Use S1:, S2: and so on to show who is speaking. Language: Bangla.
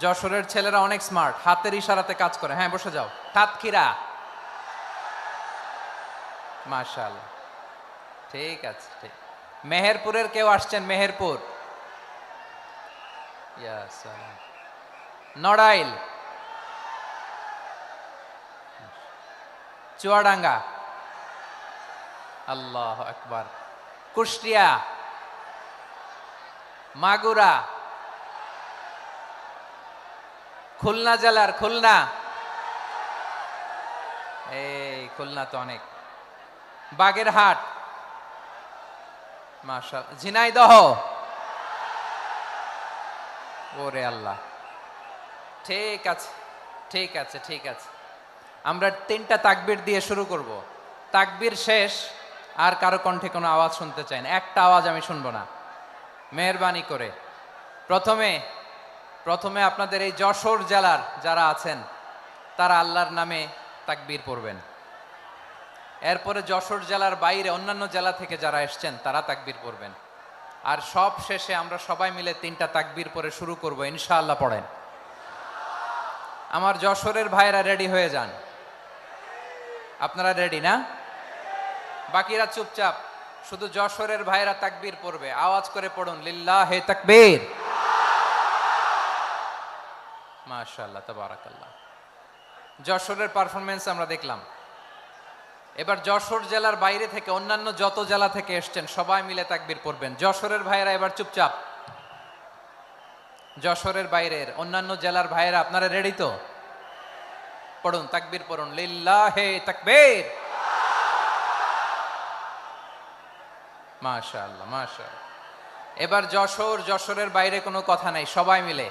S1: যশোরের ছেলেরা অনেক স্মার্ট হাতের ইশারাতে কাজ করে। হ্যাঁ বসে যাও। সাতক্ষীরা মাশাল ঠিক আছে, ঠিক। মেহেরপুরের কেউ আসছেন? মেহেরপুর। নড়াইল। চুয়াডাঙ্গা। আল্লাহ আকবার। কুষ্টিয়া। মাগুরা। খুলনা জেলার, খুলনা। এই, খুলনা তো অনেক। বাগেরহাট। মাশাল, ঝিনাইদহ। ওরে আল্লাহ। ঠিক আছে ঠিক আছে ঠিক আছে। আমরা তিনটা তাকবির দিয়ে শুরু করব। তাকবির শেষ, আর কারও কণ্ঠে কোনো আওয়াজ শুনতে চাই না। একটা আওয়াজ আমি শুনব না। মেহরবানি করে। প্রথমে প্রথমে আপনাদের এই যশোর জেলার যারা আছেন, তারা আল্লাহর নামে তাকবীর পড়বেন। এরপরে যশোর জেলার বাইরে অন্যান্য জেলা থেকে যারা এসছেন, তারা তাকবীর পড়বেন। আর সব শেষে আমরা সবাই মিলে তিনটা তাকবীর পরে শুরু করব, ইনশাআল্লাহ পড়েন। আমার যশোরের ভাইয়েরা রেডি হয়ে যান। আপনারা রেডি না? বাকিরা চুপচাপ, শুধু যশোরের ভাইয়েরা তাকবীর পড়বে। আওয়াজ করে পড়ুন, লিল্লাহ হে তাকবীর। মাশাআল্লাহ, তাবারাকাল্লাহ। যশোরের পারফরমেন্স আমরা দেখলাম। এবার যশোর জেলার বাইরে থেকে অন্যান্য যত জেলা থেকে এসছেন, সবাই মিলে তাকবীর পড়বেন যশোরের ভাইয়েরা এবার চুপচাপ। যশোরের বাইরের অন্যান্য জেলার ভাইয়েরা, আপনারা রেডি তো? পড়ুন, তাকবীর পড়ুন। লিল্লাহে তাকবীর! মাশাআল্লাহ মাশাআল্লাহ। এবার যশোর, যশোরের বাইরে কোনো কথা নাই, সবাই মিলে।